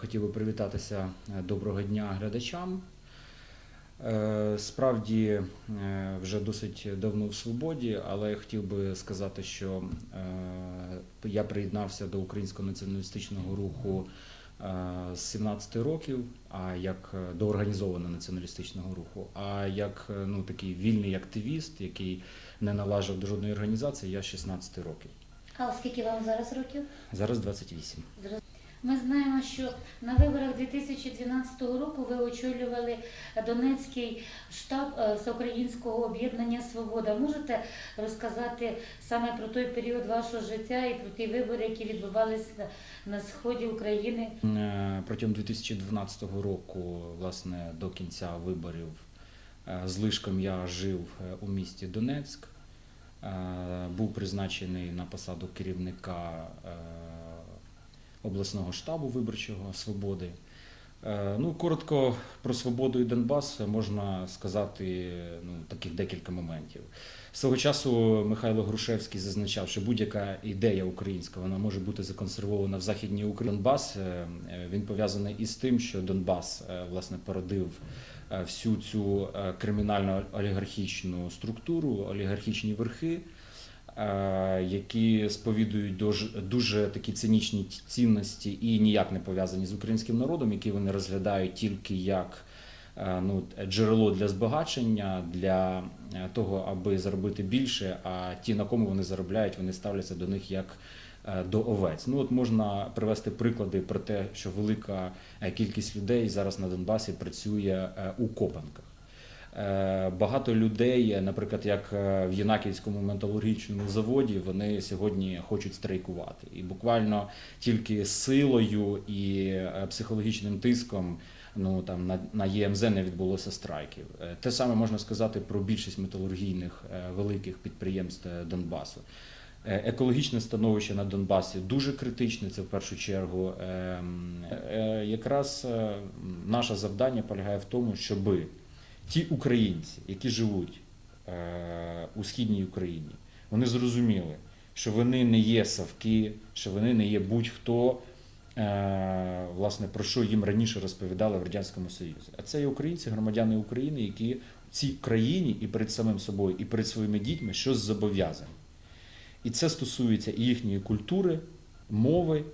Хотів би привітатися е, доброго дня глядачам. Е, Справді е, вже досить давно в свободі, але я хотів би сказати, що я приєднався до українського націоналістичного руху з 17 років, а як до організованого націоналістичного руху. А як ну, такий вільний активіст, який не належав до жодної організації, я з 16 років. А скільки вам зараз років? Зараз 28. Ми знаємо, що на виборах 2012 року ви очолювали Донецький штаб е, Всеукраїнського об'єднання Свобода. Можете розказати саме про той період вашого життя і про ті вибори, які відбувалися на, сході України? Е, Протягом 2012 року, власне, до кінця виборів е, з лишком я жив у місті Донецьк, був призначений на посаду керівника обласного штабу виборчого Свободи. Е, Ну, коротко про свободу і Донбас можна сказати ну, таких декілька моментів. Свого часу Михайло Грушевський зазначав, що будь-яка ідея українська вона може бути законсервована в Західній Україні. Донбас е, він пов'язаний із тим, що Донбас е, власне породив всю цю кримінально олігархічну структуру, олігархічні верхи. Е, Які сповідують дуже, дуже такі цинічні цінності і ніяк не пов'язані з українським народом, які вони розглядають тільки як е, ну, джерело для збагачення, для е, того, аби заробити більше. А ті, на кому вони заробляють, вони ставляться до них як до овець. Ну от можна привести приклади про те, що велика кількість людей зараз на Донбасі працює у копанках. Е, Багато людей, наприклад, як е, в Єнаківському металургічному заводі, вони сьогодні хочуть страйкувати. І буквально тільки силою і е, психологічним тиском ну, там, на, на ЄМЗ не відбулося страйків. Те саме можна сказати про більшість металургійних великих підприємств Донбасу. Екологічне становище на Донбасі дуже критичне. Це в першу чергу. Ем, Якраз наше завдання полягає в тому, щоби ті українці, які живуть е, у східній Україні, вони зрозуміли, що вони не є савки, що вони не є будь-хто, е, власне, про що їм раніше розповідали в Радянському Союзі. А це є українці, громадяни України, які в цій країні і перед самим собою, і перед своїми дітьми щось зобов'язані. І це стосується і їхньої культури, мови,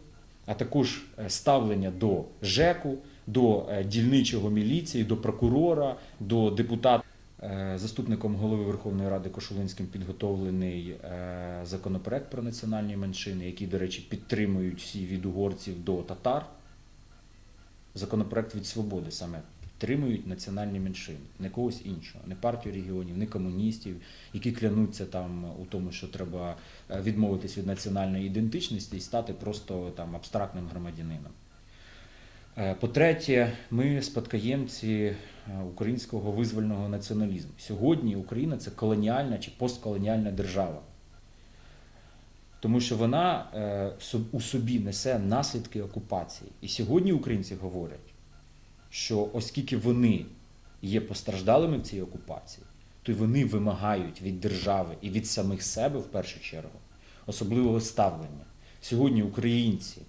а також е, ставлення до ЖЕКу, до е, дільничого міліції, до прокурора, до депутата. Е, Заступником голови Верховної Ради Кошулинським підготовлений е, законопроект про національні меншини, який, до речі, підтримують всі від угорців до татар. Законопроект від свободи саме підтримують національні меншини, не когось іншого, не партію регіонів, не комуністів, які клянуться там у тому, що треба відмовитись від національної ідентичності і стати просто там абстрактним громадянином. Е, По-третє, ми спадкоємці е, українського визвольного націоналізму. Сьогодні Україна це колоніальна чи постколоніальна держава, тому що вона е, у собі несе наслідки окупації. І сьогодні українці говорять, що оскільки вони є постраждалими в цій окупації, то й вони вимагають від держави і від самих себе в першу чергу особливого ставлення. Сьогодні українці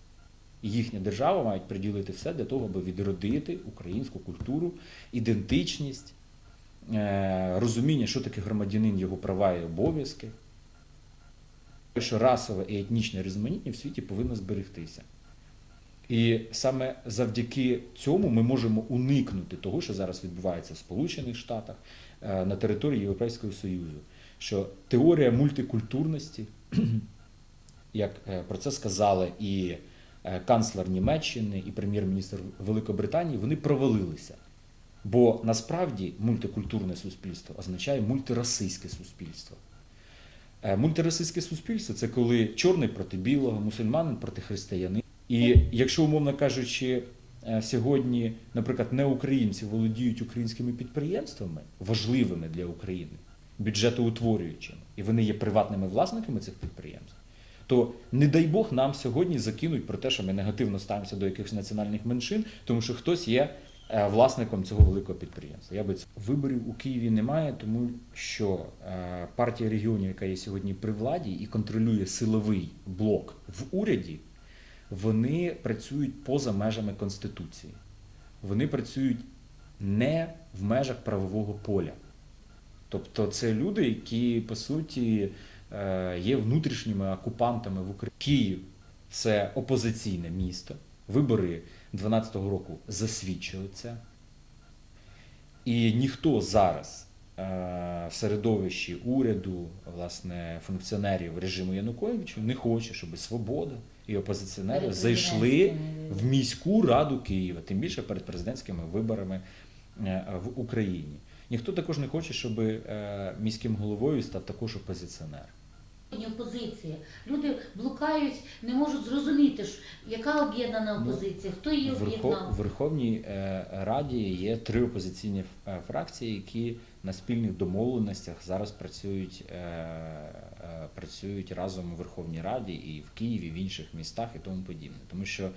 і їхня держава мають приділити все для того, аби відродити українську культуру, ідентичність, е, розуміння, що таке громадянин, його права і обов'язки. Що расове і етнічне різноманіття в світі повинно зберегтися. І саме завдяки цьому ми можемо уникнути того, що зараз відбувається в Сполучених Штатах е, на території Європейського Союзу. Що теорія мультикультурності, як е, про це сказали і канцлер Німеччини, і прем'єр-міністр Великобританії, вони провалилися. Бо насправді мультикультурне суспільство означає мультирасистське суспільство. Е, Мультирасистське суспільство це коли чорний проти білого, мусульманин проти християнина. І якщо, умовно кажучи, е, сьогодні, наприклад, не українці володіють українськими підприємствами, важливими для України, бюджетоутворюючими, і вони є приватними власниками цих підприємств, то не дай Бог нам сьогодні закинуть про те, що ми негативно ставимося до якихось національних меншин, тому що хтось є е, власником цього великого підприємства. Я би це виборів у Києві немає, тому що е, партія регіонів, яка є сьогодні при владі і контролює силовий блок в уряді, вони працюють поза межами Конституції. Вони працюють не в межах правового поля. Тобто це люди, які по суті є внутрішніми окупантами в Україні. Київ це опозиційне місто. Вибори 2012 року засвідчили це. І ніхто зараз е, в середовищі уряду, власне, функціонерів режиму Януковича не хоче, щоб свобода і опозиціонери зайшли в міську раду Києва, тим більше перед президентськими виборами е, в Україні. Ніхто також не хоче, щоб е, міським головою став також опозиціонер. Опозиція. Люди блукають, не можуть зрозуміти, яка об'єднана Ну, опозиція, хто її об'єднав. в Верховній е, Раді є три опозиційні е, фракції, які на спільних домовленостях зараз працюють, працюють разом у Верховній Раді і в Києві, в інших містах і тому подібне. Тому що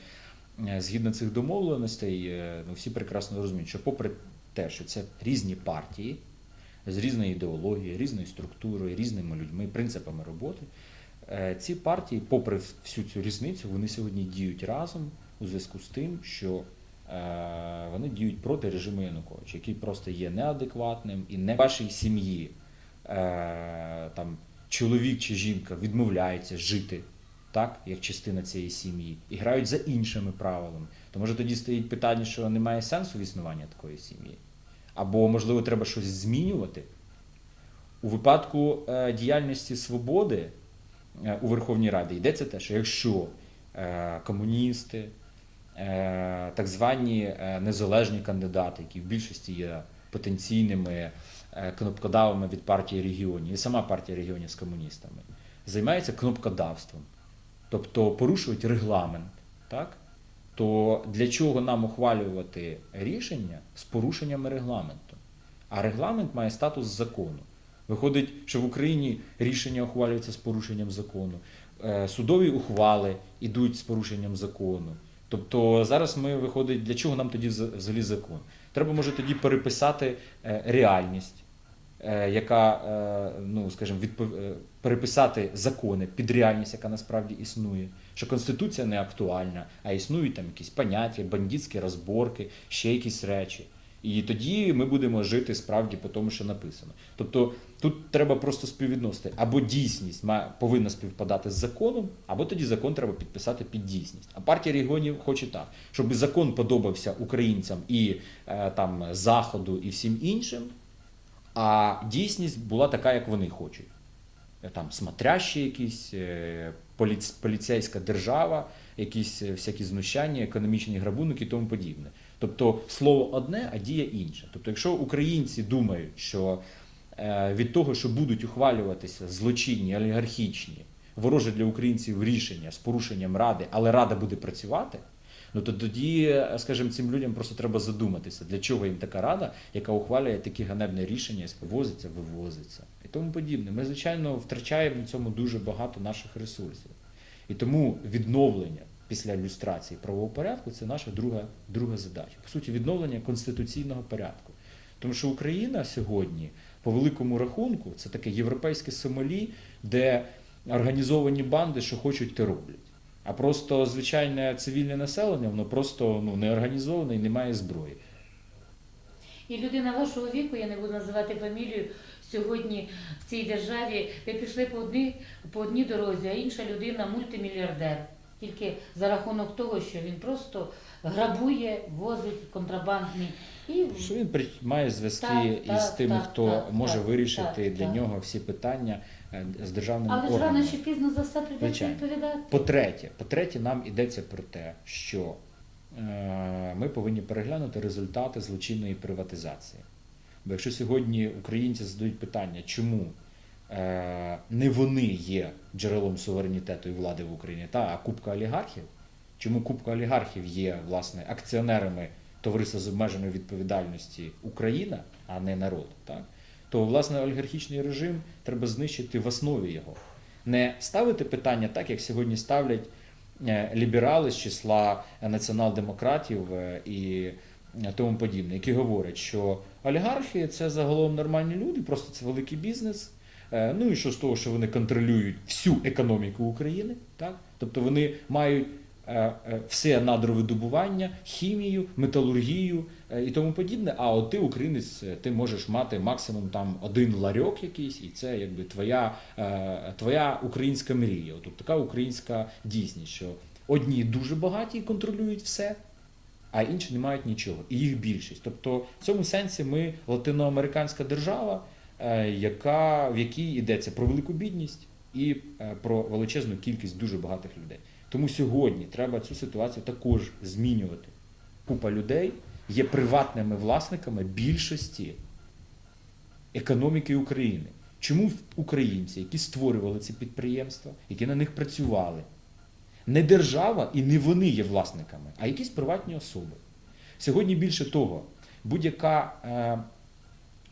згідно цих домовленостей, ну, всі прекрасно розуміють, що попри те, що це різні партії з різною ідеологією, різною структурою, різними людьми, принципами роботи, Е, Ці партії, попри всю цю різницю, вони сьогодні діють разом у зв'язку з тим, що е, вони діють проти режиму Януковича, який просто є неадекватним і не вашій сім'ї е, там чоловік чи жінка відмовляється жити так, як частина цієї сім'ї, і грають за іншими правилами. То може тоді стоїть питання, що немає сенсу в існування такої сім'ї, або можливо треба щось змінювати. У випадку е, діяльності свободи е, у Верховній Раді йдеться те, що якщо е, комуністи, так звані незалежні кандидати, які в більшості є потенційними кнопкодавами від партії регіонів, і сама партія регіонів з комуністами, займаються кнопкодавством, тобто порушують регламент, так? То для чого нам ухвалювати рішення з порушеннями регламенту? А регламент має статус закону. Виходить, що в Україні рішення ухвалюються з порушенням закону, е, судові ухвали йдуть з порушенням закону. Тобто зараз ми виходить, для чого нам тоді вза- взагалі закон? Треба може тоді переписати е, реальність, яка, е, ну скажімо, відпов... е, переписати закони під реальність, яка насправді існує. Що конституція не актуальна, а існують там якісь поняття, бандитські розборки, ще якісь речі. І тоді ми будемо жити справді по тому, що написано. Тобто тут треба просто співвідносити або дійсність має, повинна співпадати з законом, або тоді закон треба підписати під дійсність. А партія регіонів хоче так, щоб закон подобався українцям і е, там заходу, і всім іншим, а дійсність була така, як вони хочуть. Е, Там смотрящі якісь, е, поліц, поліцейська держава, якісь е, всякі знущання, економічні грабунки і тому подібне. Тобто слово одне, а дія інша. Тобто, якщо українці думають, що від того, що будуть ухвалюватися злочинні, олігархічні, ворожі для українців рішення з порушенням ради, але рада буде працювати. Ну то тоді, скажімо, цим людям просто треба задуматися, для чого їм така рада, яка ухвалює такі ганебні рішення, вивозиться, вивозиться і тому подібне. Ми, звичайно, втрачаємо на цьому дуже багато наших ресурсів. І тому відновлення після люстрації правового порядку це наша друга, друга задача. По суті, відновлення конституційного порядку. Тому що Україна сьогодні, по великому рахунку, це таке європейське Сомалі, де організовані банди, що хочуть, те роблять. А просто звичайне цивільне населення, воно просто ну, не організоване і не має зброї. І людина вашого віку, я не буду називати фамілію, сьогодні в цій державі ви пішли по одній, по одній дорозі, а інша людина мультимільярдер. Тільки за рахунок того, що він просто грабує, возить контрабандні. І Що він має зв'язки із тими, хто так, може так, вирішити так, для так. нього всі питання е, з державними Але ж рано чи пізно за все прийдеться відповідати. По-третє, по-третє, нам йдеться про те, що е, ми повинні переглянути результати злочинної приватизації. Бо якщо сьогодні українці задають питання, чому е, не вони є джерелом суверенітету і влади в Україні, та а купка олігархів, чому купка олігархів є власне акціонерами товариства з обмеженою відповідальності Україна, а не народ, так? То власне олігархічний режим треба знищити в основі його не ставити питання так, як сьогодні ставлять е, ліберали з числа націонал-демократів е, і е, тому подібне, які говорять, що олігархи це загалом нормальні люди, просто це великий бізнес. Ну і що з того, що вони контролюють всю економіку України, так? Тобто вони мають все надровидобування, хімію, металургію е, і тому подібне. А от ти, українець, е, ти можеш мати максимум там один ларьок якийсь, і це якби твоя, е, твоя українська мрія. Тут така українська дійсність, що одні дуже багаті і контролюють все. А інші не мають нічого, і їх більшість. Тобто, в цьому сенсі ми латиноамериканська держава, е, яка, в якій йдеться про велику бідність і е, про величезну кількість дуже багатих людей. Тому сьогодні треба цю ситуацію також змінювати. Купа людей є приватними власниками більшості економіки України. Чому українці, які створювали ці підприємства, які на них працювали, не держава і не вони є власниками, а якісь приватні особи. Сьогодні більше того, будь-яка е,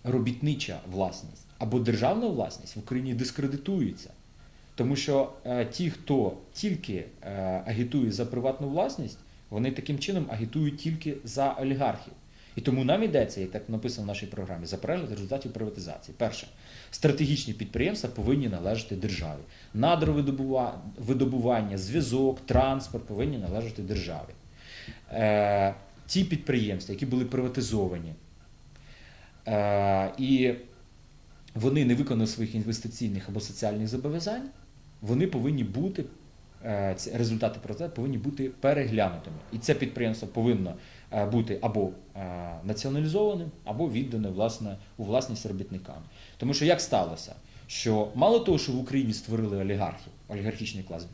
робітнича власність або державна власність в Україні дискредитується. Тому що е, ті, хто тільки е, агітує за приватну власність, вони таким чином агітують тільки за олігархів. І тому нам йдеться, як так написано в нашій програмі, за результатів приватизації. Перше, стратегічні підприємства повинні належати державі. Надровидобування, зв'язок, транспорт повинні належати державі. Е, ті підприємства, які були приватизовані, е, і вони не виконали своїх інвестиційних або соціальних зобов'язань, вони повинні бути, е, результати процесу повинні бути переглянутими. І це підприємство повинно е, бути або е, націоналізованим, або віддане власне, у власність робітникам. Тому що як сталося, що мало того, що в Україні створили олігархів, олігархічний клас,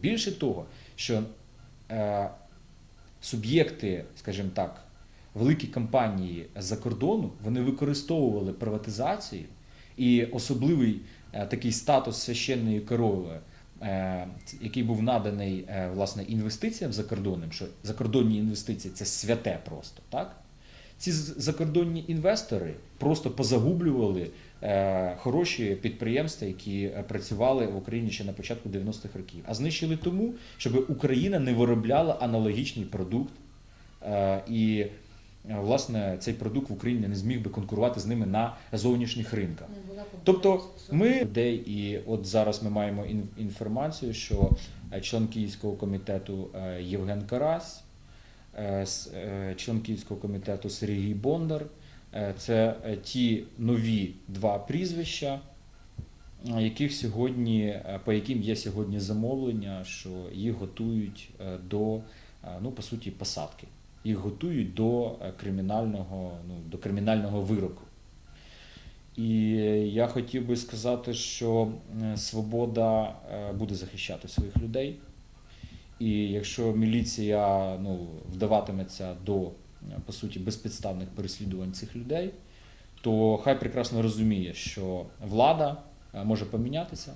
більше того, що суб'єкти, скажімо так, великі компанії з-за кордону, вони використовували приватизацію і особливий е, такий статус священної корови, е, який був наданий е, власне інвестиціям закордонним, що закордонні інвестиції це святе просто, так? Ці закордонні інвестори просто позагублювали хороші підприємства, які працювали в Україні ще на початку 90-х років, а знищили тому, щоб Україна не виробляла аналогічний продукт. І власне цей продукт в Україні не зміг би конкурувати з ними на зовнішніх ринках. Тобто ми людей, і от зараз ми маємо інформацію, що е, член Київського комітету е, Євген Карась, е, е, член Київського комітету Сергій Бондар. е, Це е, ті нові два прізвища, е, яких сьогодні, е, по яким є сьогодні замовлення, що їх готують е, до, е, ну, по суті, посадки. Їх готують до е, кримінального, ну, до кримінального вироку. І я хотів би сказати, що е, свобода е, буде захищати своїх людей. І якщо міліція ну, вдаватиметься до е, по суті безпідставних переслідувань цих людей, то хай прекрасно розуміє, що влада е, може помінятися.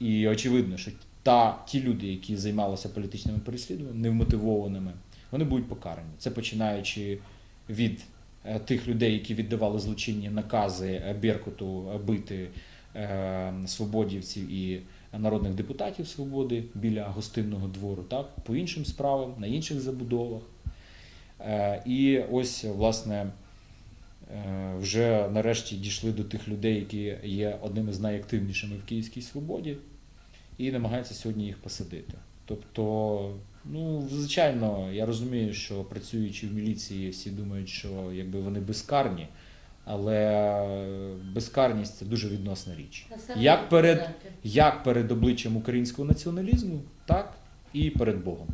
І очевидно, що та, ті люди, які займалися політичними переслідуваннями, невмотивованими, вони будуть покарані. Це починаючи від е, тих людей, які віддавали злочинні накази е, Беркуту е, бити свободівців і народних депутатів свободи біля гостинного двору, так, по іншим справам, на інших забудовах. І ось, власне, вже нарешті дійшли до тих людей, які є одними з найактивнішими в Київській свободі, і намагаються сьогодні їх посадити. Тобто, ну, звичайно, я розумію, що працюючи в міліції, всі думають, що якби вони безкарні, але безкарність це дуже відносна річ. Як перед, як перед обличчям українського націоналізму, так і перед Богом.